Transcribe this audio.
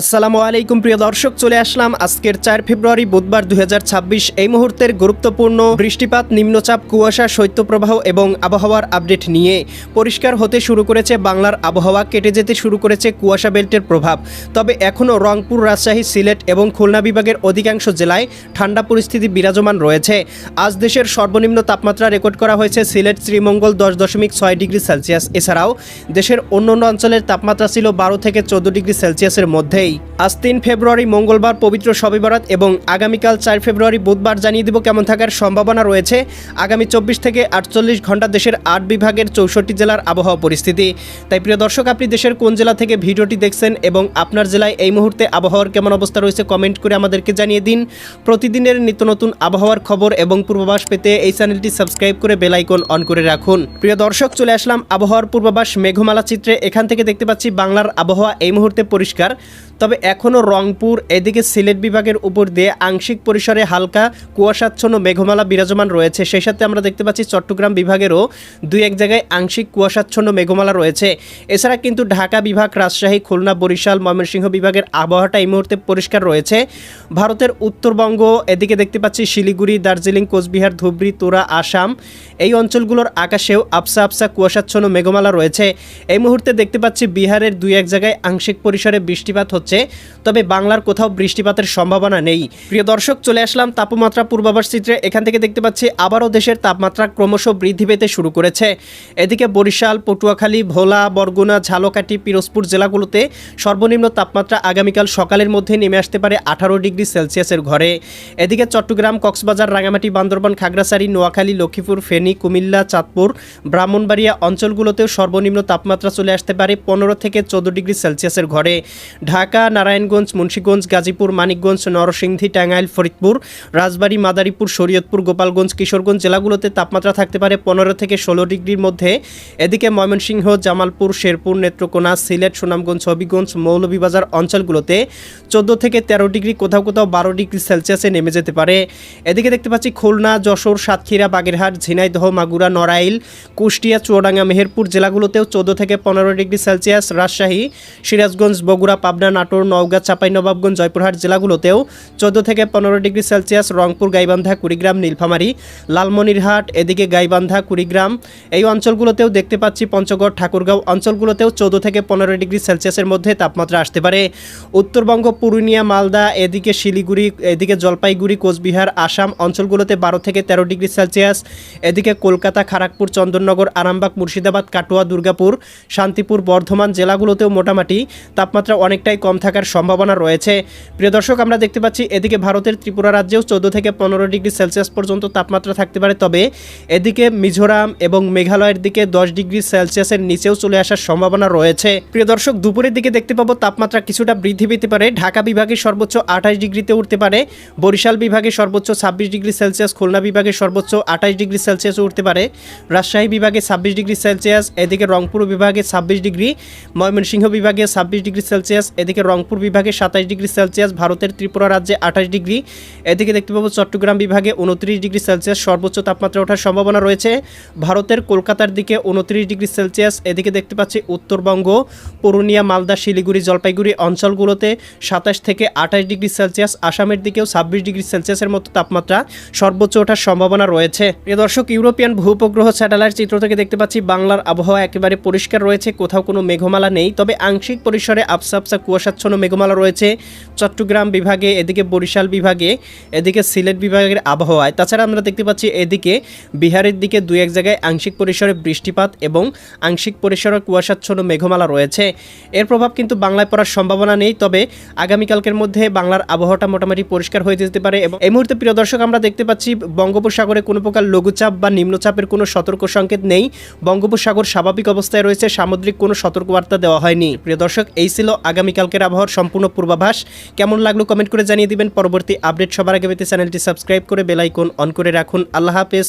আসসালামু আলাইকুম, প্রিয় দর্শক, চলে আসলাম আজকের চার ফেব্রুয়ারি, বুধবার দু হাজার ছাব্বিশ। এই মুহূর্তের গুরুত্বপূর্ণ বৃষ্টিপাত, নিম্নচাপ, কুয়াশা, শৈত্যপ্রবাহ এবং আবহাওয়ার আপডেট নিয়ে পরিষ্কার হতে শুরু করেছে বাংলার আবহাওয়া, কেটে যেতে শুরু করেছে কুয়াশা বেল্টের প্রভাব। তবে এখনও রংপুর, রাজশাহী, সিলেট এবং খুলনা বিভাগের অধিকাংশ জেলায় ঠান্ডা পরিস্থিতি বিরাজমান রয়েছে। আজ দেশের সর্বনিম্ন তাপমাত্রা রেকর্ড করা হয়েছে সিলেট, শ্রীমঙ্গল দশ দশমিক ছয় ডিগ্রি সেলসিয়াস। এছাড়াও দেশের অন্যান্য অঞ্চলের তাপমাত্রা ছিল বারো থেকে চোদ্দ ডিগ্রি সেলসিয়াসের মধ্যেই আজ তিন ফেব্রুয়ারি, মঙ্গলবার পবিত্র শবে বরাত এবং আগামীকাল চার ফেব্রুয়ারি বুধবার জানিয়ে দিব কেমন থাকার সম্ভাবনা রয়েছে। আগামী চব্বিশ থেকে আটচল্লিশ ঘণ্টা দেশের আট বিভাগের চৌষট্টি জেলার আবহাওয়া পরিস্থিতি। তাই প্রিয় দর্শক, আপনি দেশের কোন জেলা থেকে ভিডিওটি দেখছেন এবং আপনার জেলায় এই মুহূর্তে আবহাওয়ার কেমন অবস্থা রয়েছে কমেন্ট করে আমাদেরকে জানিয়ে দিন। প্রতিদিনের নিত্য নতুন আবহাওয়ার খবর এবং পূর্বাভাস পেতে এই চ্যানেলটি সাবস্ক্রাইব করে বেল আইকন অন করে রাখুন। প্রিয় দর্শক, চলে আসলাম আবহাওয়ার পূর্বাভাস মেঘমালা চিত্রে। এখান থেকে দেখতে পাচ্ছি বাংলার আবহাওয়া এই মুহূর্তে পরিষ্কার। তবে এখনও রংপুর এদিকে সিলেট বিভাগের উপর দিয়ে আংশিক পরিসরে হালকা কুয়াশাচ্ছন্ন মেঘমালা বিরাজমান রয়েছে। সেই সাথে আমরা দেখতে পাচ্ছি চট্টগ্রাম বিভাগেরও দুই এক জায়গায় আংশিক কুয়াশাচ্ছন্ন মেঘমালা রয়েছে। এছাড়া কিন্তু ঢাকা বিভাগ, রাজশাহী, খুলনা, বরিশাল, ময়মনসিংহ বিভাগের আবহাওয়াটা এই মুহূর্তে পরিষ্কার রয়েছে। ভারতের উত্তরবঙ্গ, এদিকে দেখতে পাচ্ছি শিলিগুড়ি, দার্জিলিং, কোচবিহার, ধুবড়ি, তোরা, আসাম এই অঞ্চলগুলোর আকাশেও আবসা আবসা কুয়াশাচ্ছন্ন মেঘমালা রয়েছে। এই মুহূর্তে দেখতে পাচ্ছি বিহারের দুই এক জায়গায় আংশিক পরিসরে বৃষ্টিপাত হচ্ছে। তবে বাংলার কোথাও বৃষ্টিপাতের সম্ভাবনা নেই। প্রিয় দর্শক, চলে আসলাম তাপমাত্রা পূর্বাভাস চিত্রে। এখান থেকে দেখতে পাচ্ছি, আবারও দেশের তাপমাত্রা ক্রমশ বৃদ্ধি পেতে শুরু করেছে। এদিকে বরিশাল, পটুয়াখালী, ভোলা, বরগুনা, ঝালকাঠি, পিরোজপুর জেলাগুলোতে সর্বনিম্ন তাপমাত্রা আগামীকাল সকালের মধ্যে নেমে আসতে পারে আঠারো ডিগ্রি সেলসিয়াসের ঘরে। এদিকে চট্টগ্রাম, কক্সবাজার রাঙামাটি বান্দরবান, খাগড়াছড়ি, নোয়াখালী, লক্ষ্মীপুর, ফেনী, কুমিল্লা, চাঁদপুর, ব্রাহ্মণবাড়িয়া অঞ্চলগুলোতেও সর্বনিম্ন তাপমাত্রা চলে আসতে পারে পনেরো থেকে চোদ্দ ডিগ্রি সেলসিয়াসের ঘরে। ঢাকা নারায়ণগঞ্জ, মুন্সীগঞ্জ, গাজীপুর, মানিকগঞ্জ, নরসিংদী, টাঙ্গাইল, ফরিদপুর, রাজবাড়ী, মাদারীপুর, শরীয়তপুর, গোপালগঞ্জ, কিশোরগঞ্জ জেলাগুলোতে তাপমাত্রা থাকতে পারে পনেরো থেকে ষোলো ডিগ্রির মধ্যে। এদিকে ময়মনসিংহ, জামালপুর, শেরপুর, নেত্রকোনা, সিলেট, সুনামগঞ্জ, হবিগঞ্জ, মৌলভীবাজার অঞ্চলগুলোতে চোদ্দ থেকে তেরো ডিগ্রি, কোথাও কোথাও বারো ডিগ্রি সেলসিয়াসে নেমে যেতে পারে। এদিকে দেখতে পাচ্ছি খুলনা, যশোর, সাতক্ষীরা, বাগেরহাট, ঝিনাইদহ, মাগুরা, নড়াইল, কুষ্টিয়া, চুয়াডাঙ্গা, মেহেরপুর জেলাগুলোতেও চোদ্দ থেকে পনেরো ডিগ্রি সেলসিয়াস। রাজশাহী, সিরাজগঞ্জ, বগুড়া, পাবনা নাটোর, নওগাঁ চাঁপাইনবাবগঞ্জ জয়পুরহাট জেলাগুলোতেও চোদ্দ থেকে পনেরো ডিগ্রি সেলসিয়াস, রংপুর, গাইবান্ধা, কুড়িগ্রাম, নীলফামারী, লালমনিরহাট, এদিকে গাইবান্ধা, কুড়িগ্রাম, এই অঞ্চলগুলোতেও দেখতে পাচ্ছি পঞ্চগড়, ঠাকুরগাঁও অঞ্চলগুলোতেও চোদ্দ থেকে পনেরো ডিগ্রি সেলসিয়াসের মধ্যে তাপমাত্রা আসতে পারে। উত্তরবঙ্গ, পুরুলিয়া, মালদা, এদিকে শিলিগুড়ি, এদিকে জলপাইগুড়ি, কোচবিহার, আসাম অঞ্চলগুলোতে বারো থেকে তেরো ডিগ্রি সেলসিয়াস, এদিকে কলকাতা খড়গপুর চন্দননগর, আরামবাগ, মুর্শিদাবাদ, কাটোয়া, দুর্গাপুর, শান্তিপুর, বর্ধমান জেলাগুলোতেও মোটামুটি তাপমাত্রা অনেকটাই কম থাকার সম্ভাবনা রয়েছে। প্রিয় দর্শক, আমরা দেখতে পাচ্ছি এদিকে ভারতের ত্রিপুরা রাজ্যেও চোদ্দ থেকে পনেরো ডিগ্রি সেলসিয়াস পর্যন্ত তাপমাত্রা থাকতে পারে। তবে এদিকে মিজোরাম এবং মেঘালয়ের দিকে দশ ডিগ্রি সেলসিয়াসের নিচেও চলে আসার সম্ভাবনা রয়েছে। প্রিয় দর্শক, দুপুরের দিকে দেখতে পাবো তাপমাত্রা কিছুটা বৃদ্ধি পেতে পারে। ঢাকা বিভাগে সর্বোচ্চ আঠাশ ডিগ্রিতে উঠতে পারে। বরিশাল বিভাগে সর্বোচ্চ ছাব্বিশ ডিগ্রি সেলসিয়াস। খুলনা বিভাগে সর্বোচ্চ আঠাশ ডিগ্রি সেলসিয়াস উঠতে পারে। রাজশাহী বিভাগে ছাব্বিশ ডিগ্রি সেলসিয়াস, এদিকে রংপুর বিভাগে ছাব্বিশ ডিগ্রি, ময়মনসিংহ বিভাগে ছাব্বিশ ডিগ্রি সেলসিয়াস, এদিকে রংপুর বিভাগে সাতাশ ডিগ্রি সেলসিয়াস, ভারতের ত্রিপুরা রাজ্যে আঠাশ ডিগ্রি। এদিকে দেখতে পাবো চট্টগ্রাম বিভাগে উনত্রিশ ডিগ্রি সেলসিয়াস, সর্বোচ্চ তাপমাত্রা ওঠার সম্ভাবনা রয়েছে। ভারতের কলকাতার দিকে উনত্রিশ ডিগ্রি সেলসিয়াস, এদিকে দেখতে পাচ্ছি উত্তরবঙ্গ, পুরুলিয়া, মালদা, শিলিগুড়ি, জলপাইগুড়ি অঞ্চলগুলোতে সাতাশ থেকে আঠাশ ডিগ্রি সেলসিয়াস, আসামের দিকেও ছাব্বিশ ডিগ্রি সেলসিয়াসের মতো তাপমাত্রা সর্বোচ্চ ওঠার সম্ভাবনা রয়েছে। এ দর্শক, ইউরোপিয়ান ভূপগ্রহ স্যাটেলাইট চিত্র থেকে দেখতে পাচ্ছি বাংলার আবহাওয়া একেবারে পরিষ্কার রয়েছে, কোথাও কোনো মেঘমালা নেই। তবে আংশিক পরিসরে আবসা আবসা কুয়াশাচ্ছন্ন মেঘমালা রয়েছে। চট্টগ্রাম বিভাগে, এদিকে বরিশাল বিভাগে, এদিকে সিলেট বিভাগের আবহাওয়ায়। তাছাড়া আমরা দেখতে পাচ্ছি এদিকে বিহারের দিকে দুই এক জায়গায় আংশিক পরিসরে বৃষ্টিপাত এবং আংশিক পরিসরে কুয়াশাচ্ছন্ন মেঘমালা রয়েছে। এর প্রভাব কিন্তু বাংলায় পড়ার সম্ভাবনা নেই, তবে আগামীকালকের মধ্যে বাংলার আবহাওয়াটা মোটামুটি পরিষ্কার হয়ে যেতে পারে এবং এই মুহূর্তে প্রিয় দর্শক, আমরা দেখতে পাচ্ছি বঙ্গোপসাগরে কোনো প্রকার লঘুচাপ বা নিম্নচাপের কোনো সতর্ক সংকেত নেই। বঙ্গোপসাগর স্বাভাবিক অবস্থায় রয়েছে, সামুদ্রিক কোনো সতর্কবার্তা দেওয়া হয়নি। প্রিয় দর্শক, এই ছিল আগামীকালকের আবহাওয়ার সম্পূর্ণ পূর্বাভাস। কেমন লাগল কমেন্ট করে জানিয়ে দিবেন। পরবর্তী আপডেট সবার আগে পেতে চ্যানেলটি সাবস্ক্রাইব করে বেলাইকন অন করে রাখুন। আল্লাহ হাফেজ।